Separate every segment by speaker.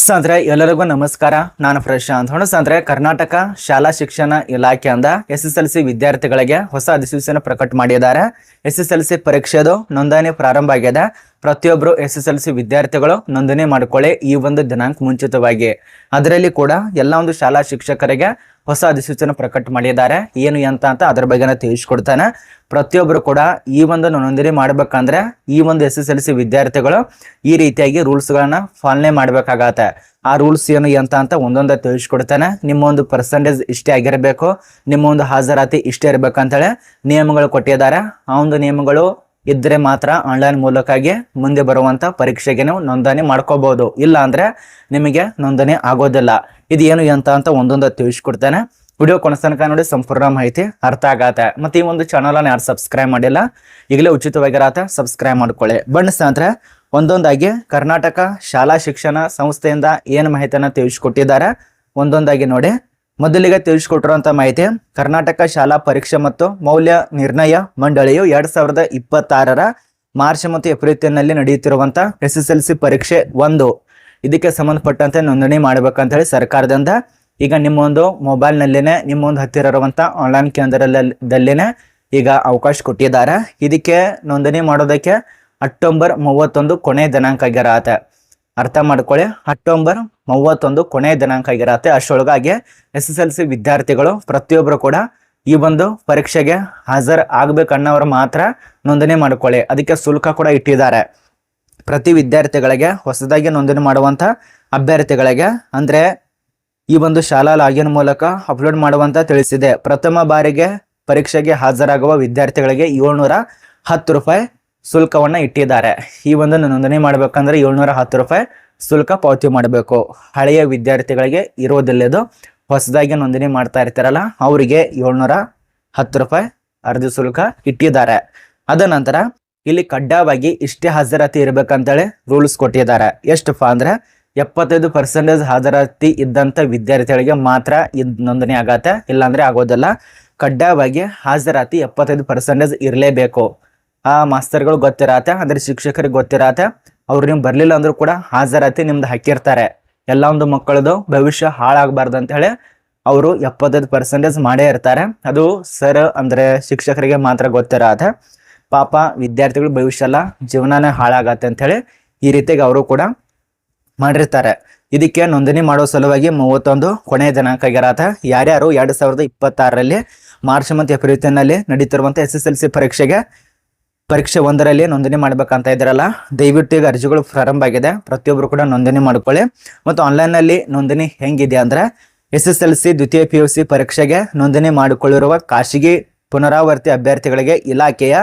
Speaker 1: ಸ್ನೇಹಿತರೆ ಎಲ್ಲರಿಗೂ ನಮಸ್ಕಾರ. ನಾನು ಪ್ರಶಾಂತ್ ಹೊಣ. ಸಂದ್ರೆ ಕರ್ನಾಟಕ ಶಾಲಾ ಶಿಕ್ಷಣ ಇಲಾಖೆಯಿಂದ ಎಸ್ ಎಸ್ ಎಲ್ ಸಿ ವಿದ್ಯಾರ್ಥಿಗಳಿಗೆ ಹೊಸ ಅಧಿಸೂಚನೆ ಪ್ರಕಟ ಮಾಡಿದ್ದಾರೆ. ಎಸ್ ಎಸ್ ಎಲ್ ಸಿ ಪರೀಕ್ಷೆದು ನೋಂದಣಿ ಪ್ರಾರಂಭ ಆಗಿದೆ. ಪ್ರತಿಯೊಬ್ಬರು ಎಸ್ ಎಸ್ ಎಲ್ ಸಿ ವಿದ್ಯಾರ್ಥಿಗಳು ನೋಂದಣಿ ಮಾಡಿಕೊಳ್ಳಿ ಈ ಒಂದು ದಿನಾಂಕ ಮುಂಚಿತವಾಗಿ. ಅದರಲ್ಲಿ ಕೂಡ ಎಲ್ಲ ಒಂದು ಶಾಲಾ ಶಿಕ್ಷಕರಿಗೆ ಹೊಸ ಅಧಿಸೂಚನೆ ಪ್ರಕಟ ಮಾಡಿದ್ದಾರೆ. ಏನು ಎಂತ ಅಂತ ಅದ್ರ ಬಗ್ಗೆ ತಿಳಿಸ್ಕೊಡ್ತಾನೆ. ಪ್ರತಿಯೊಬ್ಬರು ಕೂಡ ಈ ಒಂದು ನೋಂದಣಿ ಮಾಡ್ಬೇಕಂದ್ರೆ ಈ ಒಂದು ಎಸ್ ಎಸ್ ಎಲ್ ಸಿ ವಿದ್ಯಾರ್ಥಿಗಳು ಈ ರೀತಿಯಾಗಿ ರೂಲ್ಸ್ಗಳನ್ನ ಪಾಲನೆ ಮಾಡ್ಬೇಕಾಗತ್ತೆ. ಆ ರೂಲ್ಸ್ ಏನು ಎಂತ ಅಂತ ಒಂದೊಂದೇ ತಿಳಿಸ್ಕೊಡ್ತಾನೆ. ನಿಮ್ಮ ಒಂದು ಪರ್ಸೆಂಟೇಜ್ ಇಷ್ಟೇ ಆಗಿರಬೇಕು. ನಿಮ್ಮ ಒಂದು ಹಾಜರಾತಿ ಇಷ್ಟೇ ಇರ್ಬೇಕಂತೇಳಿ ನಿಯಮಗಳು ಕೊಟ್ಟಿದ್ದಾರೆ. ಆ ಒಂದು ನಿಯಮಗಳು ಇದ್ರೆ ಮಾತ್ರ ಆನ್ಲೈನ್ ಮೂಲಕಾಗಿ ಮುಂದೆ ಬರುವಂತ ಪರೀಕ್ಷೆಗೆ ನೀವು ನೋಂದಣಿ ಮಾಡ್ಕೋಬಹುದು ಇಲ್ಲ ಅಂದ್ರೆ ನಿಮಗೆ ನೋಂದಣಿ ಆಗೋದಿಲ್ಲ. ಇದು ಏನು ಎಂತ ಅಂತ ಒಂದೊಂದು ತಿಳಿಸ್ಕೊಡ್ತೇನೆ. ವಿಡಿಯೋ ಕೊನೆಸ್ತನಕ ನೋಡಿ ಸಂಪೂರ್ಣ ಮಾಹಿತಿ ಅರ್ಥ ಆಗತ್ತೆ. ಮತ್ತೆ ಈ ಒಂದು ಚಾನಲನ್ನು ಯಾರು ಸಬ್ಸ್ಕ್ರೈಬ್ ಮಾಡಿಲ್ಲ, ಈಗಲೇ ಉಚಿತವಾಗಿರತ್ತೆ ಸಬ್ಸ್ಕ್ರೈಬ್ ಮಾಡ್ಕೊಳ್ಳಿ. ಬಣ್ಣ ಸ್ನೇಹಿತರೆ, ಒಂದೊಂದಾಗಿ ಕರ್ನಾಟಕ ಶಾಲಾ ಶಿಕ್ಷಣ ಸಂಸ್ಥೆಯಿಂದ ಏನು ಮಾಹಿತಿಯನ್ನು ತಿಳಿಸ್ಕೊಟ್ಟಿದ್ದಾರೆ, ಒಂದೊಂದಾಗಿ ನೋಡಿ. ಮೊದಲಿಗೆ ತಿಳಿಸ್ಕೊಟ್ಟಿರುವಂಥ ಮಾಹಿತಿ, ಕರ್ನಾಟಕ ಶಾಲಾ ಪರೀಕ್ಷೆ ಮತ್ತು ಮೌಲ್ಯ ನಿರ್ಣಯ ಮಂಡಳಿಯು ಎರಡ್ ಸಾವಿರದ ಇಪ್ಪತ್ತಾರರ ಮಾರ್ಚ್ ಮತ್ತು ಏಪ್ರಿಲ್ ತಿಂಗಳಲ್ಲಿ ನಡೆಯುತ್ತಿರುವಂತ ಎಸ್ ಎಸ್ ಎಲ್ ಸಿ ಪರೀಕ್ಷೆ ಒಂದು. ಇದಕ್ಕೆ ಸಂಬಂಧಪಟ್ಟಂತೆ ನೋಂದಣಿ ಮಾಡ್ಬೇಕಂತ ಹೇಳಿ ಸರ್ಕಾರದಿಂದ ಈಗ ನಿಮ್ಮೊಂದು ನಿಮ್ಮ ಒಂದು ಹತ್ತಿರ ಇರುವಂತ ಆನ್ಲೈನ್ ಕೇಂದ್ರದಲ್ಲೇನೆ ಈಗ ಅವಕಾಶ ಕೊಟ್ಟಿದ್ದಾರೆ. ಇದಕ್ಕೆ ನೋಂದಣಿ ಮಾಡೋದಕ್ಕೆ ಅಕ್ಟೋಬರ್ ಮೂವತ್ತೊಂದು ಕೊನೆ ದಿನಾಂಕ ಆಗಿರತ್ತೆ. ಅರ್ಥ ಮಾಡ್ಕೊಳ್ಳಿ. ಅಕ್ಟೋಬರ್ ಮೂವತ್ತೊಂದು ಕೊನೆ ದಿನಾಂಕ ಆಗಿರತ್ತೆ. ಅಷ್ಟರೊಳಗಾಗಿ ಎಸ್ ಎಸ್ ಎಲ್ ಸಿ ವಿದ್ಯಾರ್ಥಿಗಳು ಪ್ರತಿಯೊಬ್ಬರು ಕೂಡ ಈ ಒಂದು ಪರೀಕ್ಷೆಗೆ ಹಾಜರ್ ಆಗ್ಬೇಕನ್ನೋರು ಮಾತ್ರ ನೋಂದಣಿ ಮಾಡ್ಕೊಳ್ಳಿ. ಅದಕ್ಕೆ ಶುಲ್ಕ ಕೂಡ ಇಟ್ಟಿದ್ದಾರೆ. ಪ್ರತಿ ವಿದ್ಯಾರ್ಥಿಗಳಿಗೆ ಹೊಸದಾಗಿ ನೋಂದಣಿ ಮಾಡುವಂತ ಅಭ್ಯರ್ಥಿಗಳಿಗೆ, ಅಂದ್ರೆ ಈ ಒಂದು ಶಾಲಾ ಲಾಗಿನ್ ಮೂಲಕ ಅಪ್ಲೋಡ್ ಮಾಡುವಂತ ತಿಳಿಸಿದೆ. ಪ್ರಥಮ ಬಾರಿಗೆ ಪರೀಕ್ಷೆಗೆ ಹಾಜರಾಗುವ ವಿದ್ಯಾರ್ಥಿಗಳಿಗೆ ಏಳ್ನೂರ ಹತ್ತು ರೂಪಾಯಿ ಶುಲ್ಕವನ್ನು ಇಟ್ಟಿದ್ದಾರೆ. ಈ ಒಂದು ನೋಂದಣಿ ಮಾಡ್ಬೇಕಂದ್ರೆ ಏಳ್ನೂರ ಹತ್ತು ರೂಪಾಯಿ ಶುಲ್ಕ ಪಾವತಿ ಮಾಡಬೇಕು. ಹಳೆಯ ವಿದ್ಯಾರ್ಥಿಗಳಿಗೆ ಇರೋದಿಲ್ಲದು ಹೊಸದಾಗಿ ನೋಂದಣಿ ಮಾಡ್ತಾ ಇರ್ತಾರಲ್ಲ, ಅವರಿಗೆ ಏಳ್ನೂರ ಹತ್ತು ರೂಪಾಯಿ ಅರ್ಧ ಶುಲ್ಕ ಇಟ್ಟಿದ್ದಾರೆ. ಅದ ನಂತರ ಇಲ್ಲಿ ಕಡ್ಡಾಯವಾಗಿ ಇಷ್ಟೇ ಹಾಜರಾತಿ ಇರಬೇಕಂತೇಳಿ ರೂಲ್ಸ್ ಕೊಟ್ಟಿದ್ದಾರೆ. ಎಷ್ಟಪ್ಪ ಅಂದ್ರೆ ಎಪ್ಪತ್ತೈದು ಪರ್ಸೆಂಟೇಜ್ ಹಾಜರಾತಿ ಇದ್ದಂಥ ವಿದ್ಯಾರ್ಥಿಗಳಿಗೆ ಮಾತ್ರ ಇದ್ ನೋಂದಣಿ ಆಗತ್ತೆ. ಇಲ್ಲಾಂದರೆ ಆಗೋದಿಲ್ಲ. ಕಡ್ಡಾಯವಾಗಿ ಹಾಜರಾತಿ ಎಪ್ಪತ್ತೈದು ಪರ್ಸೆಂಟೇಜ್ ಇರಲೇಬೇಕು. ಆ ಮಾಸ್ತರ್ಗಳು ಗೊತ್ತಿರತ್ತೆ, ಅಂದರೆ ಶಿಕ್ಷಕರಿಗೆ ಗೊತ್ತಿರತ್ತೆ. ಅವ್ರು ನೀವು ಬರಲಿಲ್ಲ ಅಂದರೂ ಕೂಡ ಹಾಜರಾತಿ ನಿಮ್ದು ಹಾಕಿರ್ತಾರೆ. ಎಲ್ಲ ಒಂದು ಮಕ್ಕಳದು ಭವಿಷ್ಯ ಹಾಳಾಗಬಾರ್ದು ಅಂತೇಳಿ ಅವರು ಎಪ್ಪತ್ತೈದು ಪರ್ಸೆಂಟೇಜ್ ಮಾಡೇ ಇರ್ತಾರೆ. ಅದು ಸರ್ ಅಂದರೆ ಶಿಕ್ಷಕರಿಗೆ ಮಾತ್ರ ಗೊತ್ತಿರತ್ತೆ. ಪಾಪ ವಿದ್ಯಾರ್ಥಿಗಳು ಭವಿಷ್ಯ ಎಲ್ಲ ಜೀವನನೇ ಹಾಳಾಗತ್ತೆ ಅಂಥೇಳಿ ಈ ರೀತಿಗೆ ಅವರು ಕೂಡ ಮಾಡಿರ್ತಾರೆ. ಇದಕ್ಕೆ ನೋಂದಣಿ ಮಾಡೋ ಸಲುವಾಗಿ ಮೂವತ್ತೊಂದು ಕೊನೆಯ ದಿನಾಂಕ ಗಿರಾತ ಯಾರ್ಯಾರು ಎರಡು ಸಾವಿರದ ಇಪ್ಪತ್ತಾರರಲ್ಲಿ ಮಾರ್ಚ್ ಮತ್ತು ಏಪ್ರಿಲ್ ತಿಂಗಳಲ್ಲಿ ನಡೀತಿರುವಂಥ ಎಸ್ ಎಸ್ ಎಲ್ ಸಿ ಪರೀಕ್ಷೆಗೆ ಪರೀಕ್ಷೆ ಒಂದರಲ್ಲಿ ನೋಂದಣಿ ಮಾಡ್ಬೇಕಂತ ಇದ್ದಾರಲ್ಲ ದಯವಿಟ್ಟು ಈಗ ಅರ್ಜಿಗಳು ಪ್ರಾರಂಭ ಆಗಿದೆ. ಪ್ರತಿಯೊಬ್ಬರು ಕೂಡ ನೋಂದಣಿ ಮಾಡ್ಕೊಳ್ಳಿ. ಮತ್ತು ಆನ್ಲೈನ್ನಲ್ಲಿ ನೋಂದಣಿ ಹೆಂಗಿದೆ ಅಂದ್ರೆ ಎಸ್ ಎಸ್ ಎಲ್ ಸಿ ದ್ವಿತೀಯ ಪಿ ಯು ಸಿ ಪರೀಕ್ಷೆಗೆ ನೋಂದಣಿ ಮಾಡಿಕೊಳ್ಳಿರುವ ಖಾಸಗಿ ಪುನರಾವರ್ತಿ ಅಭ್ಯರ್ಥಿಗಳಿಗೆ ಇಲಾಖೆಯ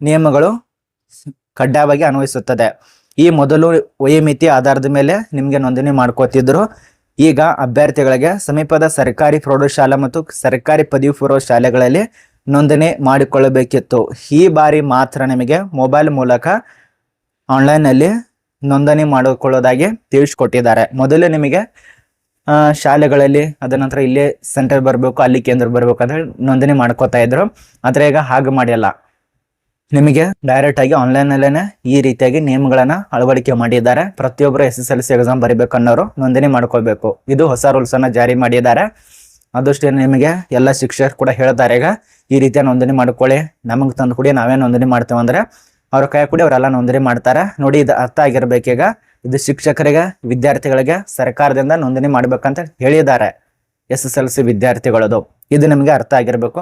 Speaker 1: ನಿಯಮಗಳು ಕಡ್ಡಾಯವಾಗಿ ಅನ್ವಯಿಸುತ್ತದೆ. ಈ ಮೊದಲು ವಯೋಮಿತಿ ಆಧಾರದ ಮೇಲೆ ನಿಮಗೆ ನೋಂದಣಿ ಮಾಡ್ಕೋತಿದ್ರು. ಈಗ ಅಭ್ಯರ್ಥಿಗಳಿಗೆ ಸಮೀಪದ ಸರ್ಕಾರಿ ಪ್ರೌಢಶಾಲಾ ಮತ್ತು ಸರ್ಕಾರಿ ಪದವಿ ಪೂರ್ವ ಶಾಲೆಗಳಲ್ಲಿ ನೋಂದಣಿ ಮಾಡಿಕೊಳ್ಳಬೇಕಿತ್ತು. ಈ ಬಾರಿ ಮಾತ್ರ ನಿಮಗೆ ಮೊಬೈಲ್ ಮೂಲಕ ಆನ್ಲೈನಲ್ಲಿ ನೋಂದಣಿ ಮಾಡಿಕೊಳ್ಳೋದಾಗಿ ತಿಳಿಸ್ಕೊಟ್ಟಿದ್ದಾರೆ. ಮೊದಲು ನಿಮಗೆ ಶಾಲೆಗಳಲ್ಲಿ, ಅದ ನಂತರ ಇಲ್ಲೇ ಸೆಂಟರ್ ಬರಬೇಕು, ಅಲ್ಲಿ ಕೇಂದ್ರ ಬರಬೇಕು ಅಂತ ಹೇಳಿ ನೋಂದಣಿ ಮಾಡ್ಕೋತಾ ಇದ್ರು. ಆದರೆ ಈಗ ಹಾಗೆ ಮಾಡಿಲ್ಲ. ನಿಮಗೆ ಡೈರೆಕ್ಟ್ ಆಗಿ ಆನ್ಲೈನ್ ಅಲ್ಲೇನೆ ಈ ರೀತಿಯಾಗಿ ನಿಯಮಗಳನ್ನ ಅಳವಡಿಕೆ ಮಾಡಿದ್ದಾರೆ. ಪ್ರತಿಯೊಬ್ಬರು S S L C exam ಬರಿಬೇಕನ್ನೋರು ನೋಂದಣಿ ಮಾಡ್ಕೋಬೇಕು ಇದು ಹೊಸ ರೂಲ್ಸ್ ಅನ್ನ ಜಾರಿ ಮಾಡಿದ್ದಾರೆ. ಆದಷ್ಟು ನಿಮಗೆ ಎಲ್ಲ ಶಿಕ್ಷಕರು ಕೂಡ ಹೇಳ್ತಾರೆ ಈಗ ಈ ರೀತಿಯ ನೋಂದಣಿ ಮಾಡ್ಕೊಳ್ಳಿ. ನಮಗೆ ತಂದು ಕೂಡಿ, ನಾವೇ ನೋಂದಣಿ ಮಾಡ್ತೇವೆ ಅಂದ್ರೆ ಅವ್ರ ಕೈ ಕೂಡಿ ಅವರೆಲ್ಲ ನೋಂದಣಿ ಮಾಡ್ತಾರೆ. ನೋಡಿ ಇದು ಅರ್ಥ ಆಗಿರ್ಬೇಕೀಗ ಇದು ಶಿಕ್ಷಕರಿಗೆ, ವಿದ್ಯಾರ್ಥಿಗಳಿಗೆ ಸರ್ಕಾರದಿಂದ ನೋಂದಣಿ ಮಾಡ್ಬೇಕಂತ ಹೇಳಿದ್ದಾರೆ. ಎಸ್ ಎಸ್ ಎಲ್ ಸಿ ವಿದ್ಯಾರ್ಥಿಗಳದು. ಇದು ನಿಮಗೆ ಅರ್ಥ ಆಗಿರ್ಬೇಕು.